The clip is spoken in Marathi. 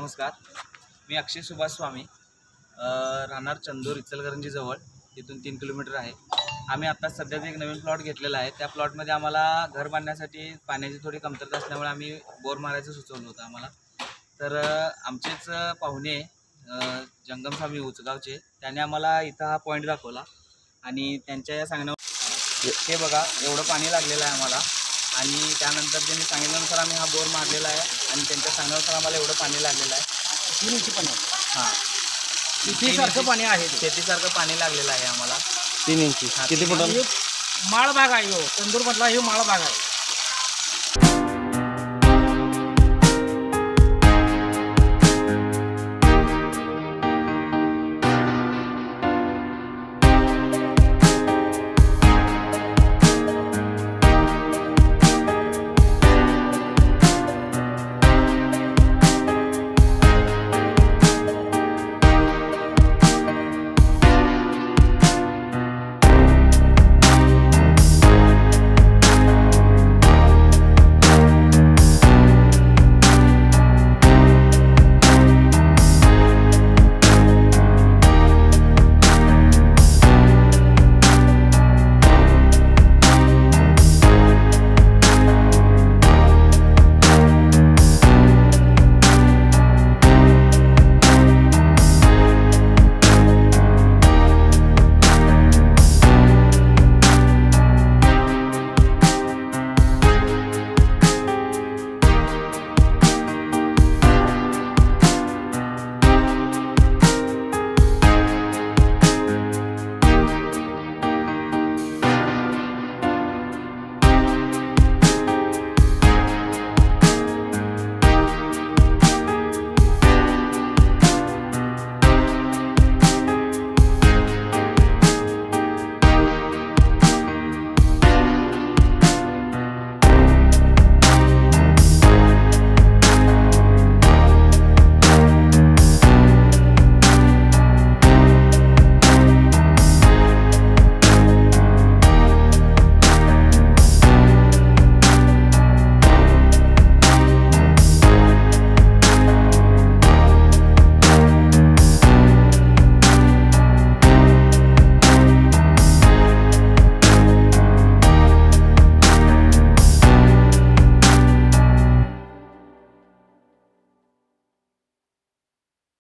नमस्कार. मी अक्षय सुभाष स्वामी राहणार चंदूर इचलकरंजीजवळ तिथून तीन किलोमीटर आहे. आम्ही आत्ता सध्याच एक नवीन प्लॉट घेतलेला आहे. त्या प्लॉटमध्ये आम्हाला घर बांधण्यासाठी पाण्याची थोडी कमतरता असल्यामुळे आम्ही बोर मारायचं सुचवलं होतं आम्हाला. तर आमचेच पाहुणे जंगमस्वामी उचगावचे त्याने आम्हाला इथं हा पॉईंट दाखवला. आणि त्यांच्या या सांगण्यावर हे बघा एवढं पाणी लागलेलं आहे आम्हाला. आणि त्यानंतर त्यांनी सांगितल्यानुसार आम्ही हा बोर मारलेला आहे आणि त्यांच्या सांगण्यानुसार आम्हाला एवढं पाणी लागलेलं आहे. तीन इंची पाणी हां. शेतीसारखं पाणी आहे ते. शेतीसारखं पाणी लागलेलं आहे आम्हाला. तीन इंची. हा, किती फुटाला हे माळ भाग आहे हो. चंदूर मधला हे माळ भाग आहे.